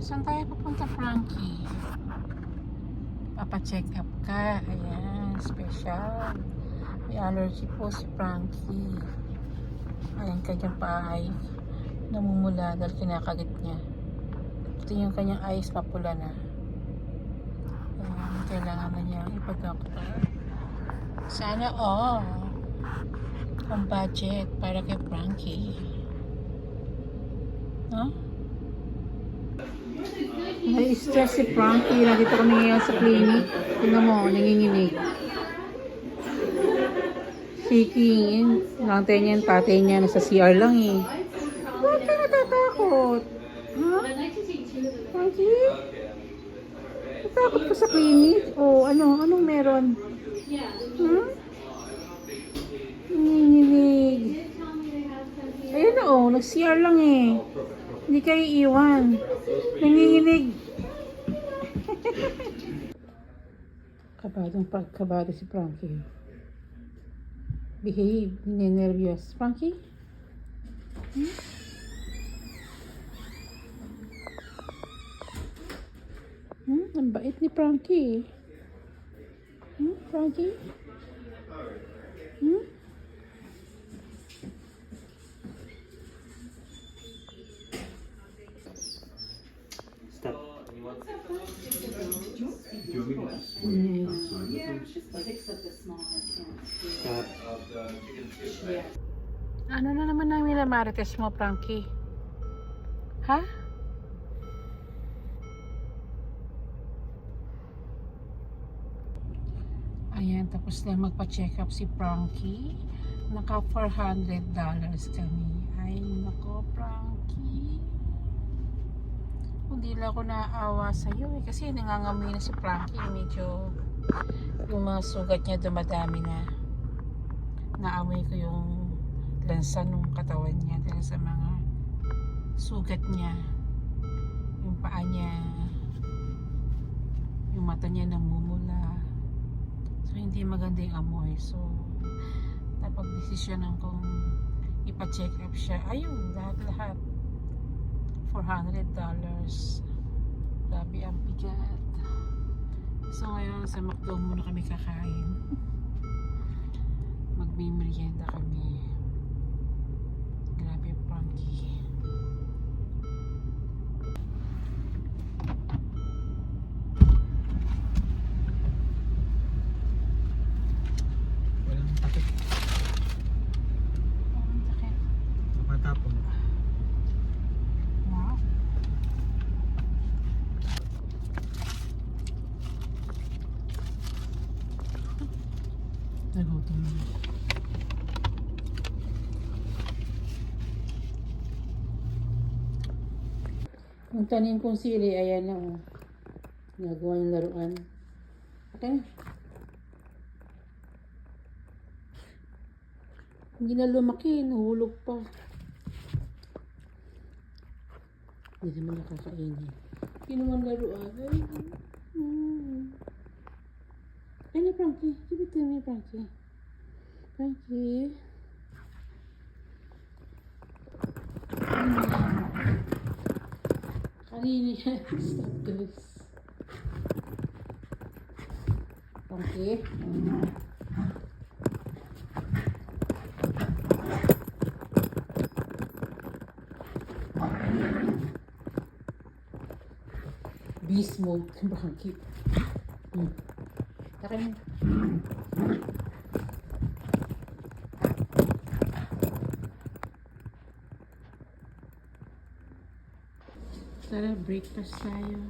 Saan tayo pupunta, Frankie? Papa-check up ka. Ayan, special. May allergy po si Frankie. Ayan, kanyang paa ay namumula dahil kinakagat niya. Ito yung kanyang eyes mapula na. Ayan, kailangan na niya ipag-doctor. Sana all. Ang budget para kay Frankie. No? Na-stress si Frankie. Nandito kami ngayon sa clinic. Tingnan mo, nanginginig. Shaking. Nantay niya yung tatay niya. Nasa CR lang eh. Bakit ka natatakot? Ha? Frankie? Natakot ka sa clinic? O ano? Anong meron? Ha? Nanginginig. Ayun na oh, nag-CR lang eh. Hindi kayo iwan. Nanginginig. Kabadong pagkabado si Frankie. Behave. Ninenervyos. Frankie? Hmm? Hmm? Ang bait ni Frankie. Hmm? Frankie? Hmm? Stop. Stop. Ano na naman namin na marites mo, Frankie? Ha? Ayan, tapos na magpa-check up si Frankie. Naka $400 kami. Ay, nako, Frankie. Hindi lang ako naaawa sa'yo eh. Kasi nangangamoy na si Frankie. Medyo yung mga sugat niya dumadami na. Naamoy ko yung lansa ng katawan niya dahil sa mga sugat niya. Yung paa niya. Yung mata niya namumula. So, hindi maganda yung amoy. So, napag-desisyonan kong ipa-check up siya. Ayun, lahat-lahat. $400. Grabe ang bigat. So, ngayon sa McDo muna kami kakain. Magmimerienda kami. Grabe, Frankie. Nagutom na. Ang tanim kong sili, ayan na. oh. Nagawa ng laruan. Okay. Hindi na lumaki, nahulog pa. Hindi naman nakakainin. Kinuman laruan. Ay, mm. Ay na, Frankie. Give it to me, Frankie. Frankie. Kanina yan. Stop this. Frankie. Beast mode. Frankie. Hmm. Tara, breakfast tayo.